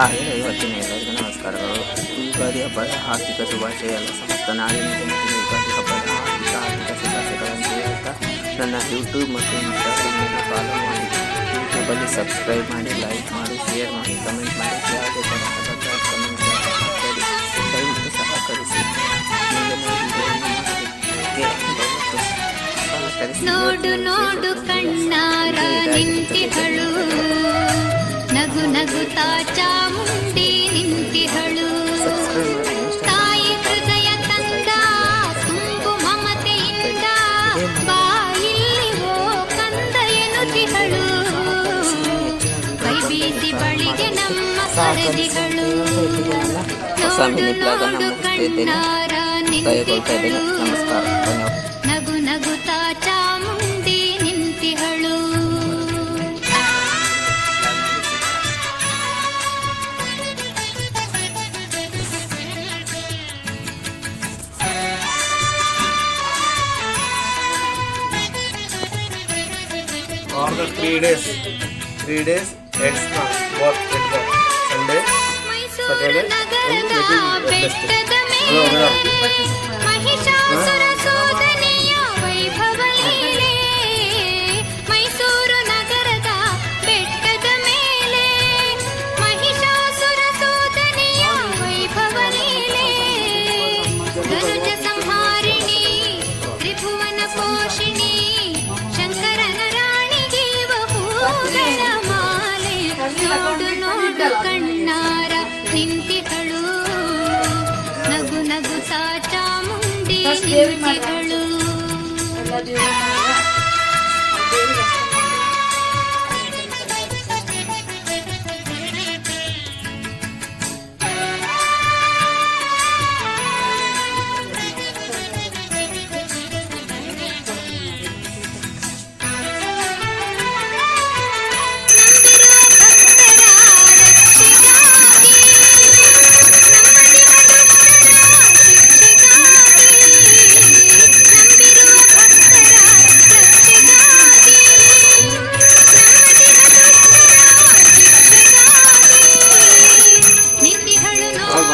ಹಾಗೆ ಇವತ್ತಿನ ಎಲ್ಲರಿಗೂ ನಮಸ್ಕಾರಗಳು. ಯುಗಾದಿ ಹಬ್ಬದ ಆರ್ಥಿಕ ಶುಭಾಶಯ ಎಲ್ಲ ಸಮಸ್ತ ನಾಡಿನ ಯುಗಾದಿ ಹಬ್ಬದ ಆರ್ಥಿಕ ಆರ್ಥಿಕ ಶುಭಾಶಯಗಳನ್ನು ಹೇಳ್ತಾ ನನ್ನ ಯೂಟ್ಯೂಬ್ ಮತ್ತು ಇನ್ಸ್ಟಾಗ್ರಾಮನ್ನು ಫಾಲೋ ಮಾಡಿ. ಯೂಟ್ಯೂಬಲ್ಲಿ ಸಬ್ಸ್ಕ್ರೈಬ್ ಮಾಡಿ ಲೈಕ್ ಮಾಡಿ ಶೇರ್ ಮಾಡಿ ಕಮೆಂಟ್ ಮಾಡಿ. ಯಾವುದೇ ತರಹದ ಕಮೆಂಟ್ ಸಹಕರಿಸಿ. ನೋಡು ನೋಡು ಕಣ್ಣಾರ ನಿಂತಿಹಳು ಹೊಸ ಮಿನಿ ಬ್ಲಾಗ್ ಅನ್ನು ಇದ್ದೇನೆ ನಮಸ್ಕಾರ. ಧನ್ಯವಾದ. ನಗು ನಗುತ್ತಾ Chamundi ನಿಂತಿಹಳು. Or the three days three days extra work at the Saturday. Hello, madam. Chamundi ನಿಂತಿಹಳು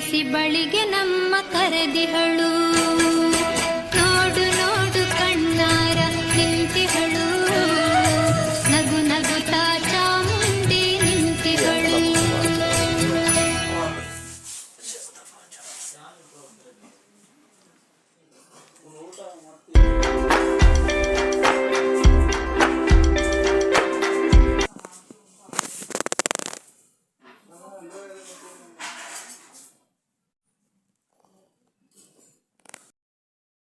ಕೈ ಬಳಿಗೆ ನಮ್ಮ ಕರೆದಿಹಳು.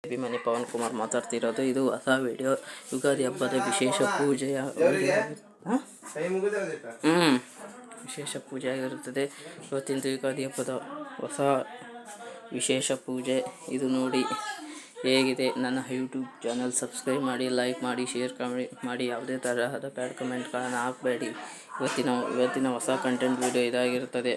ಅಭಿಮಾನಿ ಪವನ್ ಕುಮಾರ್ ಮಾತಾಡ್ತಿರೋದು. ಇದು ಹೊಸ ವಿಡಿಯೋ. ಯುಗಾದಿ ಹಬ್ಬದ ವಿಶೇಷ ಪೂಜೆಯ ಹ್ಞೂ ವಿಶೇಷ ಪೂಜೆ ಆಗಿರುತ್ತದೆ. ಇವತ್ತಿಂದು ಯುಗಾದಿ ಹಬ್ಬದ ಹೊಸ ವಿಶೇಷ ಪೂಜೆ. ಇದು ನೋಡಿ ಹೇಗಿದೆ. ನನ್ನ ಯೂಟ್ಯೂಬ್ ಚಾನಲ್ ಸಬ್ಸ್ಕ್ರೈಬ್ ಮಾಡಿ, ಲೈಕ್ ಮಾಡಿ, ಶೇರ್ ಕಮೆಂಟ್ ಮಾಡಿ. ಯಾವುದೇ ತರಹದ ಬ್ಯಾಡ್ ಕಮೆಂಟ್ಗಳನ್ನು ಹಾಕಬೇಡಿ. ಇವತ್ತಿನ ಇವತ್ತಿನ ಹೊಸ ಕಂಟೆಂಟ್ ವಿಡಿಯೋ ಇದಾಗಿರುತ್ತದೆ.